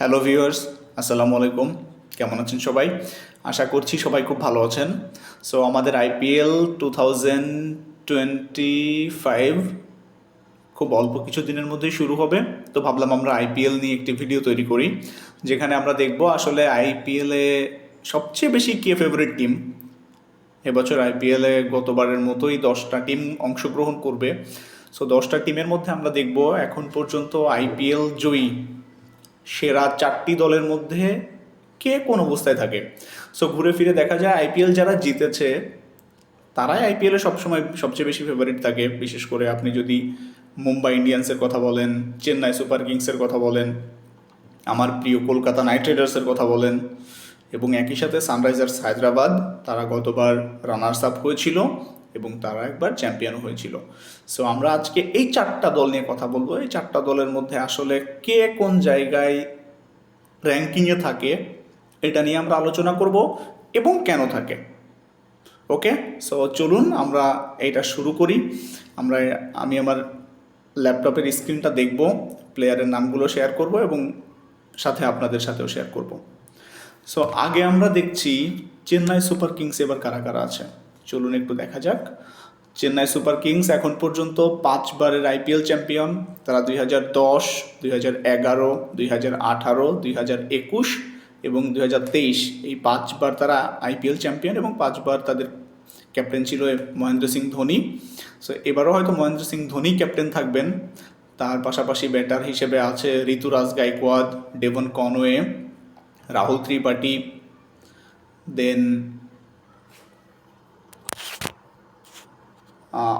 Hello viewers আসসালামু আলাইকুম কেমন আছেন সবাই? আশা করছি সবাই খুব ভালো আছেন। সো আমাদের IPL two thousand twenty five খুব অল্প কিছু দিনের মধ্যেই শুরু হবে। তো ভাবলাম আমরা আইপিএল নিয়ে একটি ভিডিও তৈরি করি, যেখানে আমরা দেখব আসলে আইপিএলে সবচেয়ে বেশি কে ফেভারিট টিম এবছর আইপিএলে গতবারের মতোই দশটা টিম অংশগ্রহণ করবে। সো দশটা টিমের মধ্যে আমরা দেখব এখন পর্যন্ত আইপিএল জয়ী সেরা চারটি দলের মধ্যে কে কোন অবস্থায় থাকে? সো ঘুরে ফিরে দেখা যায় আইপিএল যারা জিতেছে, তারাই আইপিএলে সবসময় সবচেয়ে বেশি ফেভারিট থাকে। বিশেষ করে আপনি যদি মুম্বাই ইন্ডিয়ান্সের কথা বলেন, চেন্নাই সুপার কিংসের কথা বলেন, আমার প্রিয় কলকাতা নাইট রাইডার্সের কথা বলেন, এবং একই সাথে সানরাইজার্স হায়দ্রাবাদ, তারা গতবার রানার্স আপ হয়েছিল। এবং তারা একবার চ্যাম্পিয়ন হয়েছিল। সো আমরা আজকে এই চারটা দল নিয়ে কথা বলব। এই চারটা দলের মধ্যে আসলে কে কোন জায়গায় র্যাঙ্কিংয়ে থাকে, এটা নিয়ে আমরা আলোচনা করব এবং কেন থাকে। ওকে সো চলুন আমরা এটা শুরু করি। আমরা, আমি আমার ল্যাপটপের স্ক্রিনটা দেখব প্লেয়ারের নামগুলো শেয়ার করব এবং সাথে আপনাদের সাথেও শেয়ার করব। সো আগে আমরা দেখছি, চেন্নাই সুপার কিংস এবার কারা কারা আছে? চলুন একটু দেখা যাক। চেন্নাই সুপার কিংস এখন পর্যন্ত পাঁচবারের আইপিএল চ্যাম্পিয়ন। তারা দুই হাজার দশ, দুই হাজার এগারো, দুই হাজার আঠারো, দুই হাজার একুশ এবং দুই হাজার তেইশ এই পাঁচবার তারা আইপিএল চ্যাম্পিয়ন এবং পাঁচবার তাদের ক্যাপ্টেন ছিল মহেন্দ্র সিং ধোনি। সো এবারও হয়তো মহেন্দ্র সিং ধোনি ক্যাপ্টেন থাকবেন। তার পাশাপাশি ব্যাটার হিসেবে আছে Ruturaj Gaikwad Devon Conway, Rahul Tripathi, then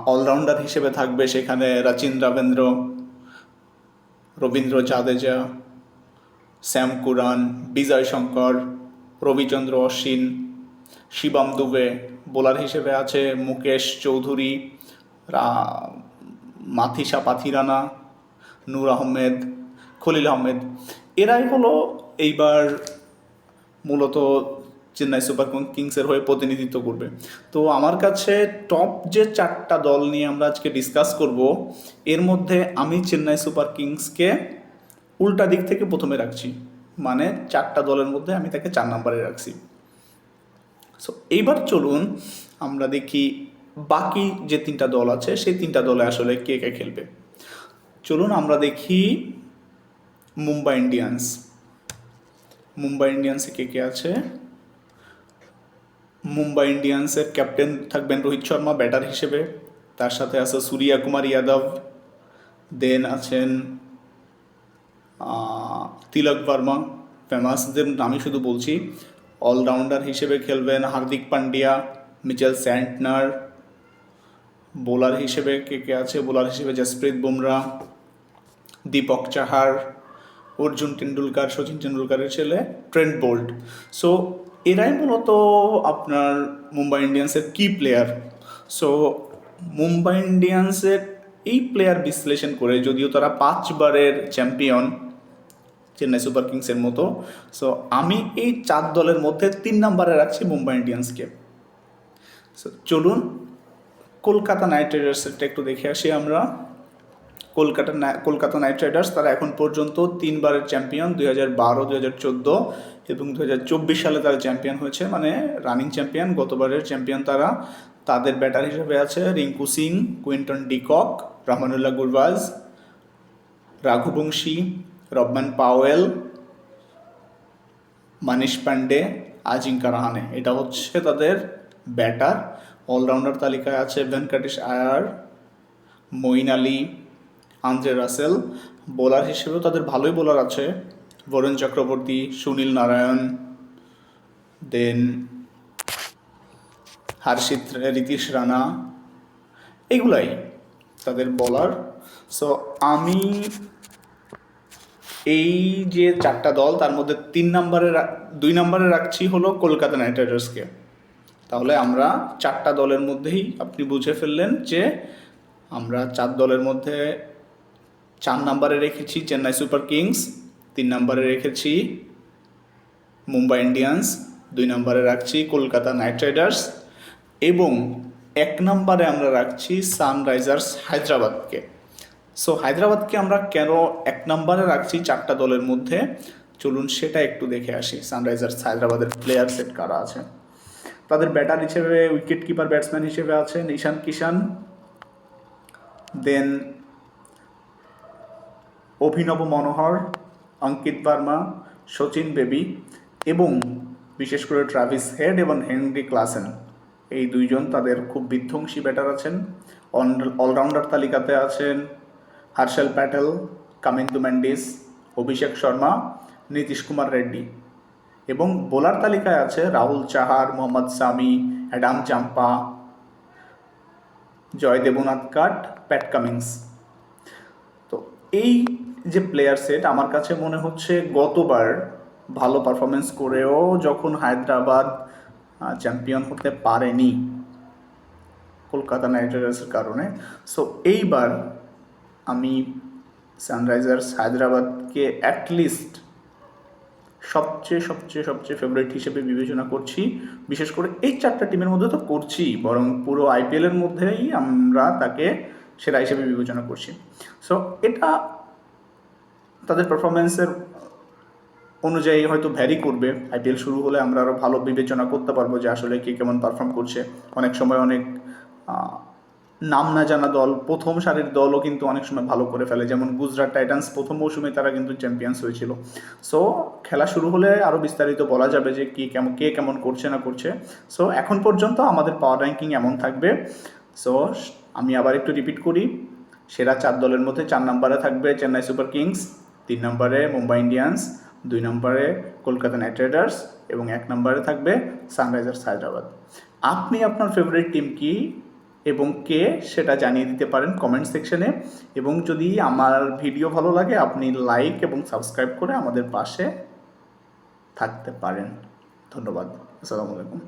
all rounder হিসেবে থাকবে সেখানে Rachin Ravindra Ravindra Jadeja Sam Curran, Vijay Shankar, Ravichandran Ashwin, Shivam Dube, bowler হিসেবে আছে মুকেশ চৌধুরী মাথিসা পাথিরানা, নূর আহমেদ, খলিল আহমেদ। এরাই হলো এইবার মূলত চেন্নাই সুপার কিংসের হয়ে প্রতিনিধিত্ব করবে। তো আমার কাছে টপ যে চারটা দল নিয়ে আমরা আজকে ডিসকাস করব, এর মধ্যে আমি চেন্নাই সুপার কিংসকে উল্টা দিক থেকে প্রথমে রাখছি। মানে চারটা দলের মধ্যে আমি তাকে চার নম্বরে রাখছি। সো এইবার চলুন আমরা দেখি বাকি যে তিনটা দল আছে, সেই তিনটা দলে আসলে কে কে খেলবে। চলুন আমরা দেখি মুম্বাই ইন্ডিয়ান্স। মুম্বাই ইন্ডিয়ান্সে কে কে আছে? মুম্বাই ইন্ডিয়ান্সের ক্যাপ্টেন থাকবেন রোহিত শর্মা, ব্যাটার হিসেবে। তার সাথে আছে সূর্যা কুমার যাদব দেন আছেন তিলক বর্মা। ফেমাসদের আমি শুধু বলছি। অলরাউন্ডার হিসেবে খেলবেন Hardik Pandya, Mitchell Santner. Bowler হিসেবে কে কে আছে? বোলার হিসেবে জসপ্রীত বুমরা, দীপক চাহার, অর্জুন টেন্ডুলকার সচিন টেন্ডুলকারের ছেলে ট্রেন্ট বোল্ট। সো এরাই মূলত আপনার মুম্বাই ইন্ডিয়ান্সের কি প্লেয়ার সো মুম্বাই ইন্ডিয়ান্সের এই প্লেয়ার বিশ্লেষণ করে যদিও তারা পাঁচবারের চ্যাম্পিয়ন চেন্নাই সুপার কিংসের মতো সো আমি এই চার দলের মধ্যে তিন নম্বরে রাখছি মুম্বাই ইন্ডিয়ান্সকে। সো চলুন, কলকাতা নাইট রাইডার্সেরটা একটু দেখে আসি আমরা। কলকাতা কলকাতা নাইট রাইডার্স, তারা এখন পর্যন্ত তিনবারের চ্যাম্পিয়ন, দুই হাজার বারো, দুই হাজার চোদ্দ এবং দু হাজার চব্বিশ সালে তারা চ্যাম্পিয়ন হয়েছে মানে রানিং চ্যাম্পিয়ন, গতবারের চ্যাম্পিয়ন তারা। তাদের ব্যাটার হিসেবে আছে Rinku Singh, Quinton de Kock, Rahmanullah Gurbaz Raghuvanshi Rovman Powell, Manish Pandey, Ajinkya Rahane. এটা হচ্ছে তাদের ব্যাটার। অলরাউন্ডার তালিকায় আছে Venkatesh Iyer, Moeen Ali Andre Russell. Bowler হিসেবেও তাদের ভালোই বোলার আছে। বরুণ চক্রবর্তী সুনীল নারায়ণ দেন হার্ষিত রীতিশ রানা এগুলাই তাদের বলার সো আমি এই যে চারটা দল, তার মধ্যে তিন নম্বরে দুই নম্বরে রাখছি হলো কলকাতা নাইট রাইডার্সকে তাহলে আমরা চারটা দলের মধ্যেই আপনি বুঝে ফেললেন যে আমরা চার দলের মধ্যে চার নম্বরে রেখেছি চেন্নাই সুপার কিংস, তিন নম্বরে রেখেছি মুম্বাই ইন্ডিয়ান্স, দুই নম্বরে রাখছি কলকাতা নাইট রাইডার্স এবং এক নম্বরে আমরা রাখছি সানরাইজার্স হায়দ্রাবাদকে। সো হায়দ্রাবাদকে আমরা কেন এক নম্বরে রাখছি চারটা দলের মধ্যে? চলুন সেটা একটু দেখে আসি। সানরাইজার্স হায়দ্রাবাদের প্লেয়ার সেট কারা আছে? তাদের ব্যাটার হিসেবে উইকেট কিপার ব্যাটসম্যান হিসেবে আছেন ঈশান কিষান দেন অভিনব মনোহর, অঙ্কিত বার্মা সচিন বেবি এবং বিশেষ করে ট্রাভিস হেড এবং হেনরি ক্লাসেন। এই দুইজন তাদের খুব বিধ্বংসী ব্যাটার আছেন। অলরাউন্ডার তালিকাতে আছেন হার্ষেল প্যাটেল, কামিন্দু ম্যান্ডিস, অভিষেক শর্মা, নীতিশ কুমার রেড্ডি এবং বোলার তালিকায় আছে Rahul Chahar, Mohammad Shami, Adam Zampa, Jaydev Unadkat, Pat Cummins. তো এই যে প্লেয়ার সেট আমার কাছে মনে হচ্ছে গতবার ভালো পারফরমেন্স করেও যখন হায়দ্রাবাদ চ্যাম্পিয়ন হতে পারেনি কলকাতা নাইট রাইডার্সের কারণে সো এইবার আমি সানরাইজার্স হায়দ্রাবাদকে অ্যাটলিস্ট সবচেয়ে সবচেয়ে সবচেয়ে ফেভারিট হিসেবে বিবেচনা করছি। বিশেষ করে এই চারটা টিমের মধ্যে তো করছি বরং পুরো আইপিএলের মধ্যেই আমরা তাকে সেরা হিসেবে বিবেচনা করছি। সো এটা তাদের পারফরমেন্সের অনুযায়ী হয়তো ভ্যারি করবে। আইপিএল শুরু হলে আমরা আরও ভালো বিবেচনা করতে পারব যে আসলে কে কেমন পারফর্ম করছে। অনেক সময় অনেক নাম না জানা দল, প্রথম সারির দলও কিন্তু অনেক সময় ভালো করে ফেলে। যেমন গুজরাট টাইটান্স প্রথম মৌসুমে তারা কিন্তু চ্যাম্পিয়ন্স হয়েছিল। সো খেলা শুরু হলে আরও বিস্তারিত বলা যাবে যে কি কেমন কে কেমন করছে না করছে। সো এখন পর্যন্ত আমাদের পাওয়ার র্যাঙ্কিং এমন থাকবে। সো আমি আবার একটু রিপিট করি। সেরা চার দলের মধ্যে চার নম্বরে থাকবে চেন্নাই সুপার কিংস। তিন নম্বরে মুম্বাই ইন্ডিয়ান্স, দুই নম্বরে কলকাতা নাইট রাইডার্স এবং এক নম্বরে থাকবে সানরাইজার্স হায়দ্রাবাদ। আপনি আপনার ফেভারিট টিম কি এবং কে সেটা জানিয়ে দিতে পারেন কমেন্ট সেকশনে এবং যদি আমার ভিডিও ভালো লাগে, আপনি লাইক এবং সাবস্ক্রাইব করে আমাদের পাশে থাকতে পারেন। ধন্যবাদ। আসসালামু আলাইকুম।